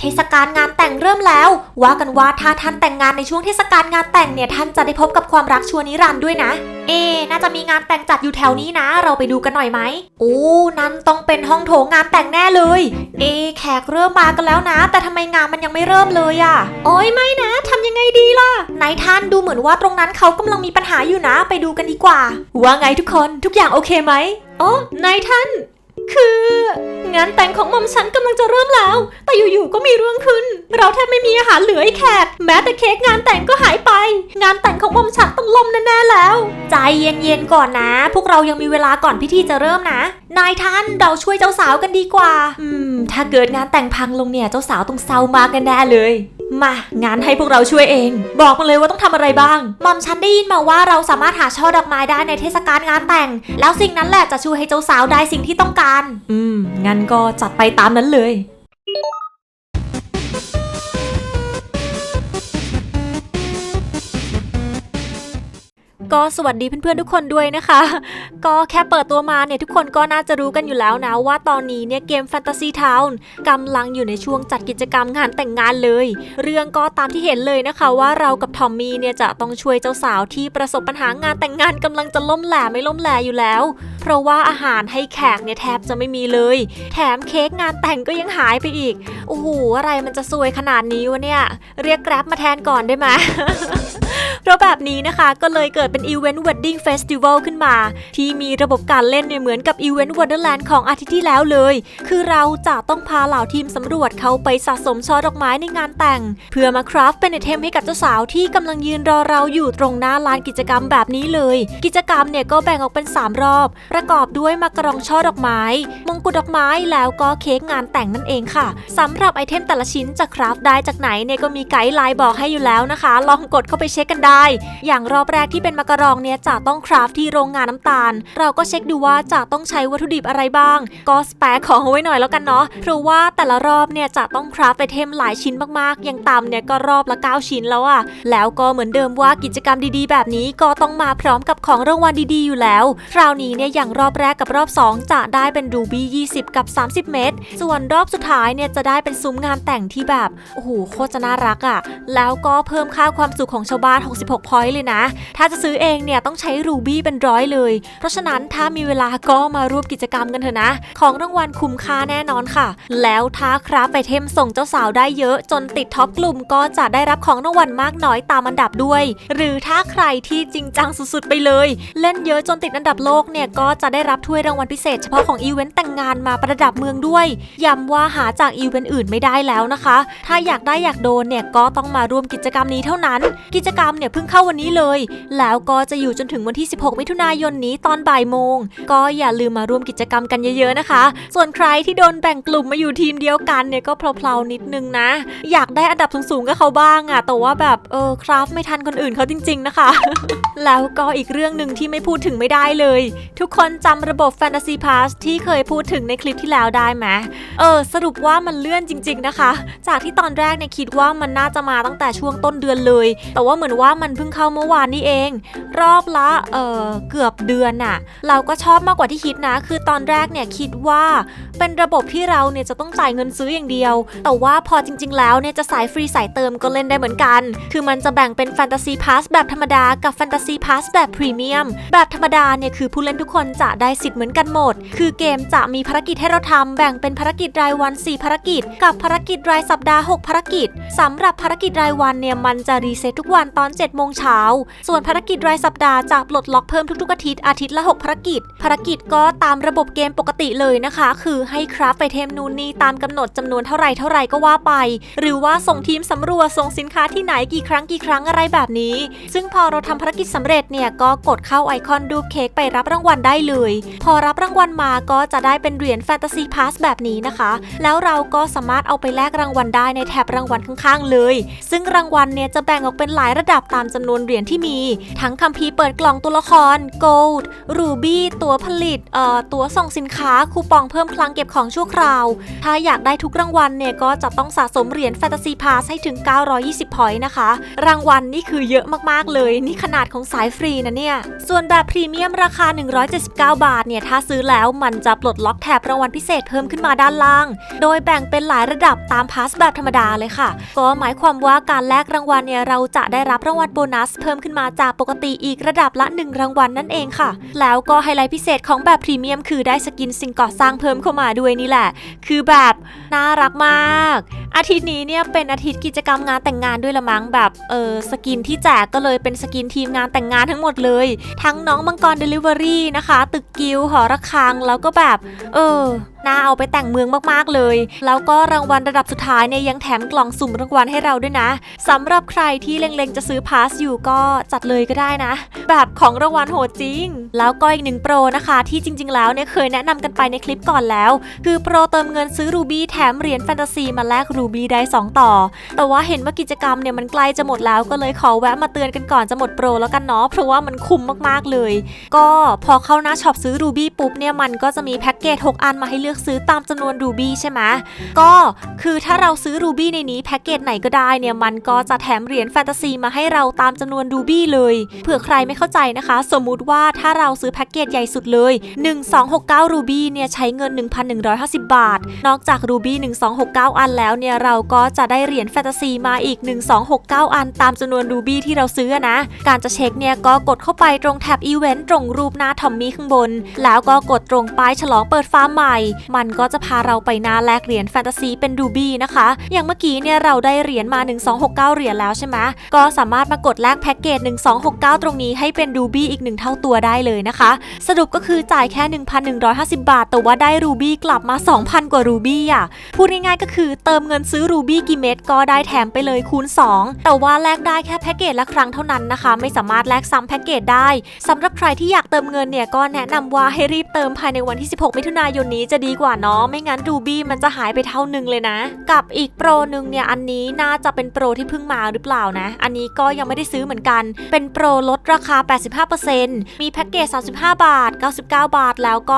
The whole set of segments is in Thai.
เทศกาลงานแต่งเริ่มแล้ว ว่ากันว่าถ้าท่านแต่งงานในช่วงเทศกาลงานแต่งเนี่ยท่านจะได้พบกับความรักชัวนิรันด์ด้วยนะ เอ๊น่าจะมีงานแต่งจัดอยู่แถวนี้นะ เราไปดูกันหน่อยไหมโอ้นั่นต้องเป็นห้องโถงงานแต่งแน่เลย เอ๊แขกเริ่มมากันแล้วนะ แต่ทำไมงานมันยังไม่เริ่มเลยอะโอ้ยไม่นะทำยังไงดีล่ะนายท่านดูเหมือนว่าตรงนั้นเขากำลังมีปัญหาอยู่นะ ไปดูกันดีกว่า ว่าไงทุกคนทุกอย่างโอเคไหมอ๋อนายท่าน คือ งานแต่งของหม่อมฉันกำลังจะเริ่มแล้ว แต่อยู่ๆก็มีเรื่องขึ้น เราแทบไม่มีอาหารเหลือให้แขก แม้แต่เค้กงานแต่งก็หายไป งานแต่งของหม่อมฉันต้องล่มแน่ๆแล้ว ใจเย็นๆก่อนนะ พวกเรายังมีเวลาก่อนพิธีจะเริ่มนะ นายท่านเราช่วยเจ้าสาวกันดีกว่า อืม ถ้าเกิดงานแต่งพังลงเนี่ยเจ้าสาวต้องเศร้ามากกันแน่เลย มางานให้พวกเราช่วยเอง บอกมาเลยว่าต้องทำอะไรบ้างมอมฉันได้ยินมาว่าเราสามารถหาช่อดอกไม้ได้ในเทศกาลงานแต่ง แล้วสิ่งนั้นแหละจะช่วยให้เจ้าสาวได้สิ่งที่ต้องการ อืมงั้นก็จัดไปตามนั้นเลย ก็สวัสดีเพื่อนๆทุกคนด้วยนะคะ ก็แค่เปิดตัวมาเนี่ยทุกคนก็น่าจะรู้กันอยู่แล้วนะ ว่าตอนนี้เนี่ยเกม Fantasy Town กำลังอยู่ในช่วงจัดกิจกรรมงานแต่งงานเลย เรื่องก็ตามที่เห็นเลยนะคะ ว่าเรากับทอมมี่เนี่ยจะต้องช่วยเจ้าสาวที่ประสบปัญหางานแต่งงานกำลังจะล่มแหล่ไม่ล่มแหล่อยู่แล้ว เพราะว่าอาหารให้แขกเนี่ยแทบจะไม่มีเลย แถมเค้กงานแต่งก็ยังหายไปอีกโอ้โหอะไรมันจะซวยขนาดนี้วะเนี่ยเรียกแกร็บมาแทนก่อนได้ไหม เพราะแบบนี้นะคะก็เลยเกิดเป็นอีเวนต์ Wedding Festival ขึ้นมา ที่มีระบบการเล่นเนี่ยเหมือนกับอีเวนต์ Wonderland ของอาทิตย์ที่แล้วเลย คือเราจะต้องพาเหล่าทีมสำรวจเขาไปสะสมช่อดอกไม้ในงานแต่ง เพื่อมาคราฟเป็นไอเทมให้กับเจ้าสาวที่กำลังยืนรอเราอยู่ตรงหน้าลานกิจกรรมแบบนี้เลย กิจกรรมเนี่ยก็แบ่งออกเป็น 3 รอบ ประกอบด้วยมากรรองช่อดอกไม้ มงกุฎดอกไม้แล้วก็เค้กงานแต่งนั่นเองค่ะสำหรับไอเทมแต่ละชิ้นจะคราฟได้จากไหนเนี่ยก็มีไกด์ไลน์บอกให้อยู่แล้วนะคะ ลองกดเข้าไปเช็คกันได้อย่างรอบแรกที่เป็นมากระรองเนี่ยจะต้องคราฟที่โรงงานน้ำตาล เราก็เช็คดูว่าจะต้องใช้วัตถุดิบอะไรบ้าง ก็สแปรของเอาไว้หน่อยแล้วกันเนาะเพราะว่าแต่ละรอบเนี่ยจะต้องคราฟไอเทมหลายชิ้นมากๆ อย่างต่ำเนี่ยก็รอบละ 9 ชิ้นแล้วอะแล้วก็เหมือนเดิมว่ากิจกรรมดีๆ แบบนี้ก็ต้องมาพร้อมกับของรางวัลดีๆ อยู่แล้ว คราวนี้เนี่ยอย่างรอบแรกกับรอบ 2 จะได้เป็นรูบี้ 20 กับ 30 เม็ดส่วนรอบสุดท้ายเนี่ยจะได้เป็นซุ้มงานแต่งที่แบบ โอ้โห โคตรจะน่ารักอะแล้วก็เพิ่มค่าความสุขของชาวบ้าน66พอยต์เลยนะ ถ้าจะซื้อเองเนี่ยต้องใช้รูบี้เป็นร้อยเลย เพราะฉะนั้นถ้ามีเวลาก็มาร่วมกิจกรรมกันเถอะนะ ของรางวัลคุ้มค่าแน่นอนค่ะ แล้วถ้าครับไปเทมส่งเจ้าสาวได้เยอะ จนติดท็อปกลุ่มก็จะได้รับของรางวัลมากน้อยตามอันดับด้วย หรือถ้าใครที่จริงจังสุดๆไปเลย เล่นเยอะจนติดอันดับโลกเนี่ยก็จะได้รับถ้วยรางวัลพิเศษเฉพาะของอีเวนต์แต่งงานมาประดับเมืองด้วยย้ำว่าหาจากอีเวนต์อื่นไม่ได้แล้วนะคะ ถ้าอยากได้อยากโดนเนี่ยก็ต้องมาร่วมกิจกรรมนี้เท่านั้น กิจกรรมเนี่ยเพิ่งเข้าวันนี้เลย แล้วก็จะอยู่จนถึงวันที่ 16 มิถุนายนนี้ตอนบ่ายโมง ก็อย่าลืมมาร่วมกิจกรรมกันเยอะๆนะคะ ส่วนใครที่โดนแบ่งกลุ่มมาอยู่ทีมเดียวกันเนี่ยก็เพลาๆนิดนึงนะ อยากได้อันดับสูงๆก็เขาบ้างอะแต่ว่าแบบเออคราฟไม่ทันคนอื่นเขาจริง ๆนะคะ แล้วก็อีกเรื่องหนึ่งที่ไม่พูดถึงไม่ได้เลย ทุกคนจำระบบ Fantasy Pass ที่เคยพูดถึงในคลิปที่แล้วได้ไหมเออ สรุปว่ามันเลื่อนจริง ๆนะคะ จากที่ตอนแรกเนี่ยคิดว่ามันน่าจะมาตั้งแต่ช่วงต้นเดือนเลย แต่ว่าเหมือนว่ามันเพิ่งเข้าเมื่อวานนี่เอง รอบละเออเกือบเดือนน่ะ เราก็ชอบมากกว่าที่คิดนะ คือตอนแรกเนี่ยคิดว่าเป็นระบบที่เราเนี่ยจะต้องจ่ายเงินซื้ออย่างเดียว แต่ว่าพอจริง ๆ แล้วเนี่ยจะสายฟรีสายเติมก็เล่นได้เหมือนกัน คือมันจะแบ่งเป็น Fantasy Pass แบบธรรมดากับ Fantasy Pass แบบพรีเมียมแบบธรรมดาเนี่ยคือผู้เล่นทุกคนจะได้สิทธิ์เหมือนกันหมด คือเกมจะมีภารกิจให้เราทำแบ่งเป็นภารกิจรายวัน 4 ภารกิจ กับภารกิจรายสัปดาห์ 6 ภารกิจสำหรับภารกิจรายวันเนี่ยมันจะรีเซ็ตทุกวันตอน7โมงเช้า ส่วนภารกิจรายสัปดาห์จะปลดล็อกเพิ่มทุกๆ อาทิตย์อาทิตย์ละ 6 ภารกิจ ภารกิจก็ตามระบบเกมปกติเลยนะคะ คือให้คราฟไปเทมนูนนี่ตามกำหนดจำนวนเท่าไรเท่าไรก็ว่าไป หรือว่าส่งทีมสำรวจส่งสินค้าที่ไหนกี่ครั้งกี่ครั้งอะไรแบบนี้ ซึ่งพอเราทำภารกิจสำเร็จเนี่ยก็กดเข้าไอคอนรูเค้กไปรับรางวัลได้เลย พอรับรางวัลมาก็จะได้เป็นเหรียญแฟนตาซีพาสแบบนี้นะคะ แล้วเราก็สามารถเอาไปแลกรางวัลได้ในแถบรางวัลข้างๆเลย ซึ่งรางวัลเนี่ยจะแบ่งออกเป็นหลายระดับตามจำนวนเหรียญที่มี ทั้งคัมภีร์เปิดกล่องตัวละคร Gold Ruby ตัวผลิตเอ่อตัวส่งสินค้าคูปองเพิ่มคลังเก็บของชั่วคราว ถ้าอยากได้ทุกรางวัลเนี่ยก็จะต้องสะสมเหรียญแฟนตาซีพาสให้ถึง 920 พอยต์นะคะ รางวัลนี่คือเยอะมากๆเลย นี่ขนาดของสายฟรีนะเนี่ย ส่วนแบบพรีเมียมราคา 179 บาทเนี่ยถ้าซื้อแล้วมันจะปลดล็อกแถบรางวัลพิเศษเพิ่มขึ้นมาด้านล่าง โดยแบ่งเป็นหลายระดับตามพาสแบบธรรมดาเลยค่ะ ก็หมายความว่าการแลกรางวัลเนี่ยเราจะได้รับรางวัลโบนัสเพิ่มขึ้นมาจากปกติอีกระดับละ 1 รางวัลนั่นเองค่ะ แล้วก็ไฮไลท์พิเศษของแบบพรีเมียมคือได้สกินสิ่งก่อสร้างเพิ่มเข้ามาด้วยนี่แหละ คือแบบ น่ารักมาก อาทิตย์นี้เนี่ยเป็นอาทิตย์กิจกรรมงานแต่งงานด้วยละมั้งแบบเออสกินที่แจกก็เลยเป็นสกินทีมงานแต่งงานทั้งหมดเลย ทั้งน้องมังกรเดลิเวอรี่นะคะ ตึกกิวหอระฆังแล้วก็แบบ เออน่าเอาไปแต่งเมืองมากๆเลย แล้วก็รางวัลระดับสุดท้ายเนี่ยยังแถมกล่องสุ่มรางวัลให้เราด้วยนะสำหรับใครที่เล็งๆจะซื้อพาสอยู่ก็จัดเลยก็ได้นะ แบบของรางวัลโหดจริง แล้วก็อีกหนึ่งโปรนะคะ ที่จริง ๆ แล้วเนี่ยเคยแนะนำกันไปในคลิปก่อนแล้ว คือโปรเติมเงินซื้อรูบี้แถมเหรียญแฟนตาซีมาแลกรูบี้ได้ 2 ต่อ แต่ว่าเห็นว่ากิจกรรมเนี่ยมันใกล้จะหมดแล้วก็เลยขอแวะมาเตือนกันก่อนจะหมดโปรแล้วกันเนาะเพราะว่ามันคุ้มมากๆเลย ก็พอเข้าหน้าช็อปซื้อรูบี้ปุ๊บเนี่ยมันก็จะมีแพ็กเกจ6อันมาให้เลือกซื้อตามจำนวนรูบี้ใช่ไหมก็คือถ้าเราซื้อรูบี้ในนี้แพ็กเกจไหนก็ได้เนี่ยมันก็จะแถมเหรียญแฟนตาซีมาให้เราตามจำนวนรูบี้เลยเผื่อใครไม่เข้าใจนะคะ สมมุติว่าถ้าเราซื้อแพ็กเกจใหญ่สุดเลย 1269รูบี้เนี่ยใช้เงิน 1,150 บาท นอกจากรูบี้ 1269 อันแล้วเนี่ยเราก็จะได้เหรียญแฟนตาซีมาอีก 1269 อันตามจำนวนรูบี้ที่เราซื้อนะ การจะเช็คเนี่ยก็กดเข้าไปตรงแท็บอีเวนต์ตรงรูปหน้าทอมมี่ข้างบน แล้วก็กดตรงป้ายฉลองเปิดฟาร์มใหม่ มันก็จะพาเราไปหน้าแลกเหรียญแฟนตาซีเป็นรูบี้นะคะ อย่างเมื่อกี้เนี่ยเราได้เหรียญมา 1269 เหรียญแล้วใช่ไหมก็สามารถมากดแลกแพ็กเกจ 1269 ตรงนี้ให้เป็นรูบี้อีกหนึ่งเท่าตัวได้เลยนะคะ สรุปก็คือจ่ายแค่ 1,150 บาท แต่ว่าได้รูบี้กลับมา 2,000 กว่ารูบี้อะพูดง่ายๆก็คือเติมเงินซื้อรูบี้กี่เม็ดก็ได้แถมไปเลยคูณ 2 แต่ว่าแลกได้แค่แพ็กเกจละครั้งเท่านั้นนะคะ ไม่สามารถแลกซ้ำแพ็กเกจได้สำหรับใครที่อยากเติมเงินเนี่ยก็แนะนำว่าให้รีบเติมภายในวันที่ 16 มิถุนายนนี้จะดีกว่าเนาะไม่งั้นรูบี้มันจะหายไปเท่าหนึงเลยนะ กับอีกโปรหนึ่งเนี่ยอันนี้น่าจะเป็นโปรที่เพิ่งมาหรือเปล่านะ อันนี้ก็ยังไม่ได้ซื้อเหมือนกัน เป็นโปรลดราคา 85%มีแพ็กเกจ 35 บาท 99 บาท แล้วก็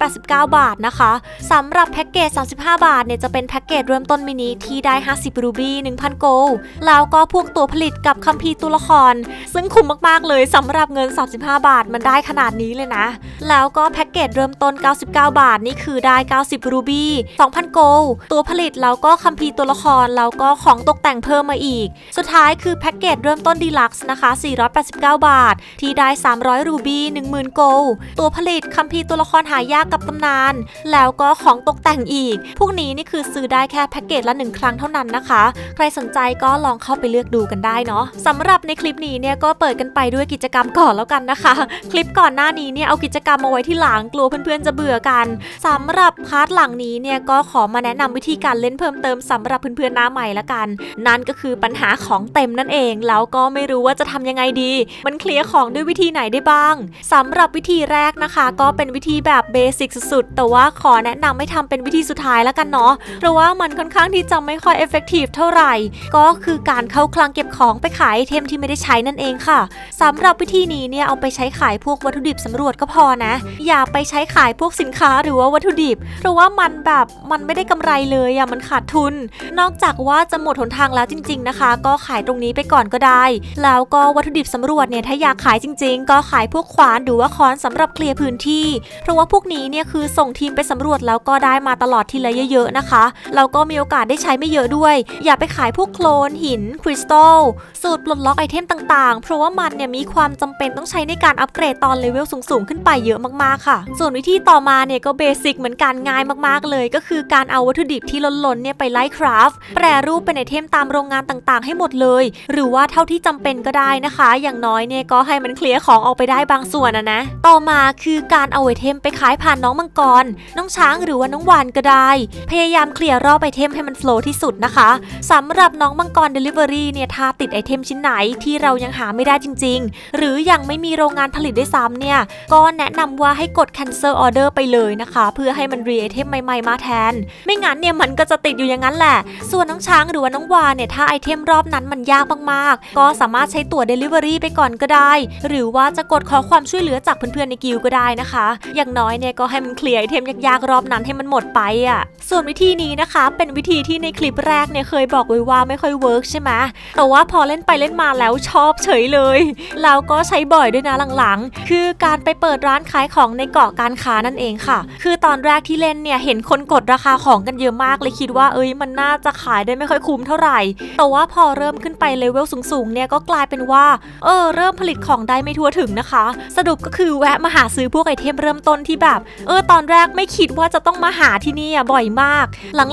489 บาทนะคะสำหรับแพ็กเกจ 35 บาทเนี่ยจะเป็นแพ็กเกจเริ่มต้นมินิที่ได้ 50 รูบี้ 1,000 โกลแล้วก็พวกตัวผลิตกับคัมภีร์ตัวละคร ซึ่งคุ้มมากๆเลยสำหรับเงิน 35 บาทมันได้ขนาดนี้เลยนะ แล้วก็แพ็กเกจเริ่มต้น 99 บาท นี่คือได้ 90 รูบี้ 2,000 โกล ตัวผลิตแล้วก็คัมภีร์ตัวละคร แล้วก็ของตกแต่งเพิ่มมาอีก สุดท้ายคือแพ็กเกจเริ่มต้นดีลักซ์นะคะ 489 บาท ที่ได้ 300 รูบี้ 10,000 โกล ตัวผลิตคัมภีร์ตัวละครหายากกับตำนาน แล้วก็ของตกแต่งอีก พวกนี้นี่คือซื้อได้แค่แพ็กเกจละหนึ่งครั้งเท่านั้นนะคะ ใครสนใจก็ลองเข้าไปเลือกดูกันได้เนาะสำหรับในคลิปนี้เนี่ยก็เปิดกันไปด้วยกิจกรรมก่อนแล้วกันนะคะ คลิปก่อนหน้านี้เนี่ยเอากิจกรรมมาไว้ที่หลังกลัวเพื่อนๆจะเบื่อกันสำหรับพาร์ทหลังนี้เนี่ยก็ขอมาแนะนำวิธีการเล่นเพิ่มเติมสำหรับเพื่อนๆหน้าใหม่ละกัน นั่นก็คือปัญหาของเต็มนั่นเอง แล้วก็ไม่รู้ว่าจะทำยังไงดี มันเคลียร์ของด้วยวิธีไหนได้บ้างสำหรับวิธีแรกนะคะ ก็เป็นวิธีแบบเบสิกสุดๆแต่ว่าขอแนะนำให้ทำเป็นวิธีสุดท้ายล้วกันเนาะเพราะว่ามันค่อนข้างที่จะไม่ค่อยเอฟเฟกตีฟเท่าไหร่ ก็คือการเข้าคลังเก็บของไปขายไอเทมที่ไม่ได้ใช้นั่นเองค่ะสำหรับวิธีนี้เนี่ยเอาไปใช้ขายพวกวัตถุดิบสำรวจก็พอนะ อย่าไปใช้ขายพวกสินค้าหรือว่าวัตถุดิบ เพราะว่ามันแบบมันไม่ได้กำไรเลยอะมันขาดทุน นอกจากว่าจะหมดหนทางแล้วจริง ๆนะคะ ก็ขายตรงนี้ไปก่อนก็ได้ แล้วก็วัตถุดิบสำรวจเนี่ยถ้าอยากขายจริง ๆ ก็ขายพวกขวานหรือว่าค้อนสำหรับเคลียร์พื้นที่ เพราะว่าพวกนี้เนี่ยคือส่งทีมไปสำรวจแล้วก็ได้มาตลอดทีละเยอะ ๆนะคะแล้วก็มีโอกาสได้ใช้ไม่เยอะด้วย อย่าไปขายพวกโคลนหินคริสตัลสูตรปลดล็อกไอเทมต่างๆ เพราะว่ามันเนี่ยมีความจำเป็นต้องใช้ในการอัปเกรดตอนเลเวลสูงๆ ขึ้นไปเยอะมากๆค่ะส่วนวิธีต่อมาเนี่ยก็เบสิกเหมือนกันง่ายมากๆ เลยก็คือการเอาวัตถุดิบที่ล้นๆเนี่ยไปไล่คราฟ์แปรรูปเป็นไอเทมตามโรงงานต่างๆ ให้หมดเลย หรือว่าเท่าที่จำเป็นก็ได้นะคะ อย่างน้อยเนี่ยก็ให้มันเคลียร์ของออกไปได้บางส่วนนะนะต่อมาคือการเอาไอเทมไปขายผ่านน้องมังกร น้องช้างหรือว่าน้องวานก็ได้ พยายามเคลียร์รอบไอเทมให้มันโฟล์ที่สุดนะคะสำหรับน้องมังกร Delivery เนี่ยถ้าติดไอเทมชิ้นไหนที่เรายังหาไม่ได้จริง ๆ หรือยังไม่มีโรงงานผลิตได้ซ้ำเนี่ยก็แนะนำว่าให้กด cancel order ไปเลยนะคะ เพื่อให้มันรีไอเทมใหม่ๆมาแทน ไม่งั้นเนี่ยมันก็จะติดอยู่อย่างนั้นแหละ ส่วนน้องช้างหรือว่าน้องวานเนี่ยถ้าไอเทมรอบนั้นมันยากมากๆ ก็สามารถใช้ตั๋ว Delivery ไปก่อนก็ได้ หรือว่าจะกดขอความช่วยเหลือจากเพื่อนๆในกิลก็ได้นะคะ อย่างน้อยเนี่ยก็ให้มันเคลียร์ไอเทมยากๆรอบนั้นให้มันหมดไปอะ ส่วนวิธีนี้นะคะเป็นวิธีที่ในคลิปแรกเนี่ยเคยบอกไว้ว่าไม่ค่อยเวิร์กใช่ไหมแต่ว่าพอเล่นไปเล่นมาแล้วชอบเฉยเลย แล้วก็ใช้บ่อยด้วยนะหลังๆ คือการไปเปิดร้านขายของในเกาะการค้านั่นเองค่ะ คือตอนแรกที่เล่นเนี่ยเห็นคนกดราคาของกันเยอะมากเลยคิดว่าเอ้ยมันน่าจะขายได้ไม่ค่อยคุ้มเท่าไหร่ แต่ว่าพอเริ่มขึ้นไปเลเวลสูงๆเนี่ยก็กลายเป็นว่าเออเริ่มผลิตของได้ไม่ทั่วถึงนะคะ สรุปก็คือแวะมาหาซื้อพวกไอเทมเริ่มต้นที่แบบ เออตอนแรกไม่คิดว่าจะต้องมาหาที่นี่อะบ่อยมาก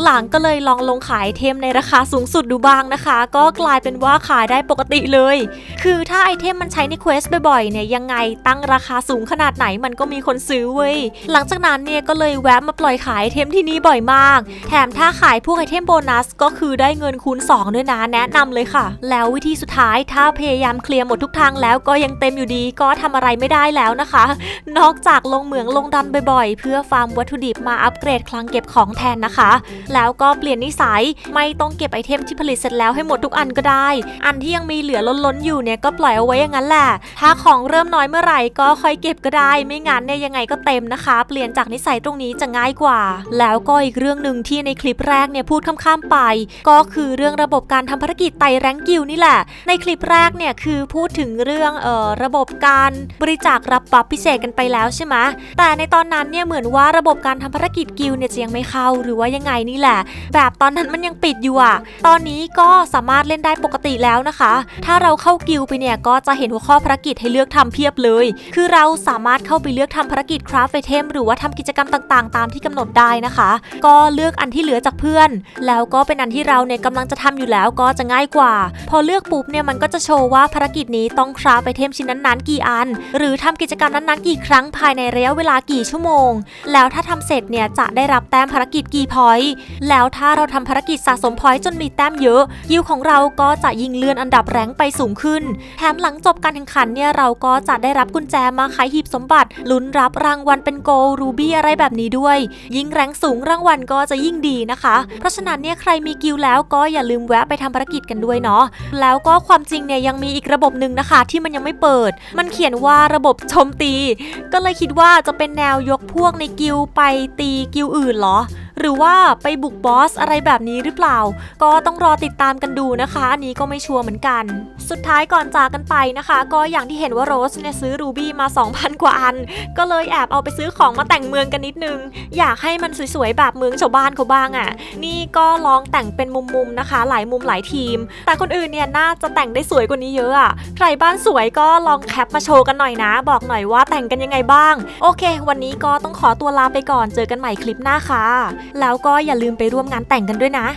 หลังๆก็เลยลองลงขายไอเทมในราคาสูงสุดดูบ้างนะคะ ก็กลายเป็นว่าขายได้ปกติเลย คือถ้าไอเทมมันใช้ในเควสบ่อยๆเนี่ยยังไงตั้งราคาสูงขนาดไหนมันก็มีคนซื้อเว้ย หลังจากนั้นเนี่ยก็เลยแวะมาปล่อยขายไอเทมที่นี่บ่อยมาก แถมถ้าขายพวกไอเทมโบนัสก็คือได้เงินคูณ 2 ด้วยนะแนะนำเลยค่ะ แล้ววิธีสุดท้ายถ้าพยายามเคลียร์หมดทุกทางแล้วก็ยังเต็มอยู่ดีก็ทำอะไรไม่ได้แล้วนะคะ นอกจากลงเหมืองลงดันบ่อยๆ เพื่อฟาร์มวัตถุดิบมาอัปเกรดคลังเก็บของแทนนะคะ แล้วก็เปลี่ยนนิสัยไม่ต้องเก็บไอเทมที่ผลิตเสร็จแล้วให้หมดทุกอันก็ได้ อันที่ยังมีเหลือล้นๆอยู่เนี่ยก็ปล่อยเอาไว้อย่างนั้นแหละ ถ้าของเริ่มน้อยเมื่อไหร่ก็ค่อยเก็บก็ได้ ไม่งั้นเนี่ยยังไงก็เต็มนะคะ เปลี่ยนจากนิสัยตรงนี้จะง่ายกว่า แล้วก็อีกเรื่องหนึ่งที่ในคลิปแรกเนี่ยพูดข้ามๆไป ก็คือเรื่องระบบการทำภารกิจไต่แรงกิลนี่แหละ ในคลิปแรกเนี่ยคือพูดถึงเรื่องเอ่อระบบการบริจาครับบัฟพิเศษกันไปแล้วใช่ไหมแต่ในตอนนั้นเนี่ยเหมือนว่าระบบการทำภารกิจกิลเนี่ยจะยังไม่เข้าหรือว่ายังไงนี่แหละ แบบตอนนั้นมันยังปิดอยู่อะ ตอนนี้ก็สามารถเล่นได้ปกติแล้วนะคะ ถ้าเราเข้ากิลไปเนี่ยก็จะเห็นหัวข้อภารกิจให้เลือกทำเพียบเลย คือเราสามารถเข้าไปเลือกทำภารกิจคราฟไอเทมหรือว่าทำกิจกรรมต่างๆ ตามที่กำหนดได้นะคะ ก็เลือกอันที่เหลือจากเพื่อน แล้วก็เป็นอันที่เราเนี่ยกำลังจะทำอยู่แล้วก็จะง่ายกว่า พอเลือกปุ๊บเนี่ยมันก็จะโชว์ว่าภารกิจนี้ต้องคราฟไอเทมชิ้นนั้นๆ กี่อัน หรือทำกิจกรรมนั้นๆ กี่ครั้งภายในระยะเวลากี่ชั่วโมง แล้วถ้าทำเสร็จเนี่ยจะได้รับแต้มภารกิจกี่พอยต์แล้วถ้าเราทำภารกิจสะสมพอยต์จนมีแต้มเยอะยิวของเราก็จะยิงเลื่อนอันดับแรงไปสูงขึ้น แถมหลังจบการแข่งขันเนี่ยเราก็จะได้รับกุญแจมาขายหีบสมบัติลุ้นรับรางวัลเป็นโกลรูบี้อะไรแบบนี้ด้วย ยิ่งแรงสูงรางวัลก็จะยิ่งดีนะคะ เพราะฉะนั้นเนี่ยใครมีกิลแล้วก็อย่าลืมแวะไปทำภารกิจกันด้วยเนาะแล้วก็ความจริงเนี่ยยังมีอีกระบบหนึ่งนะคะ ที่มันยังไม่เปิด มันเขียนว่าระบบชมตี ก็เลยคิดว่าจะเป็นแนวยกพวกในกิลไปตีกิลอื่นเหรอ หรือว่าไปบุกบอสอะไรแบบนี้หรือเปล่า ก็ต้องรอติดตามกันดูนะคะ อันนี้ก็ไม่ชัวร์เหมือนกัน สุดท้ายก่อนจากกันไปนะคะ ก็อย่างที่เห็นว่าโรสเนี่ยซื้อรูบี้มา 2,000 กว่าอัน ก็เลยแอบเอาไปซื้อของมาแต่งเมืองกันนิดนึง อยากให้มันสวยๆแบบเมืองชาวบ้านเขาบ้างอะ่ะ นี่ก็ลองแต่งเป็นมุมๆนะคะ หลายมุมหลายทีม แต่คนอื่นเนี่ยน่าจะแต่งได้สวยกว่านี้เยอะอะ่ะใครบ้านสวยก็ลองแคปมาโชว์กันหน่อยนะ บอกหน่อยว่าแต่งกันยังไงบ้าง โอเค วันนี้ก็ต้องขอตัวลาไปก่อน เจอกันใหม่คลิปหน้าค่ะแล้วก็อย่าลืมไปร่วมงานแต่งกันด้วยนะ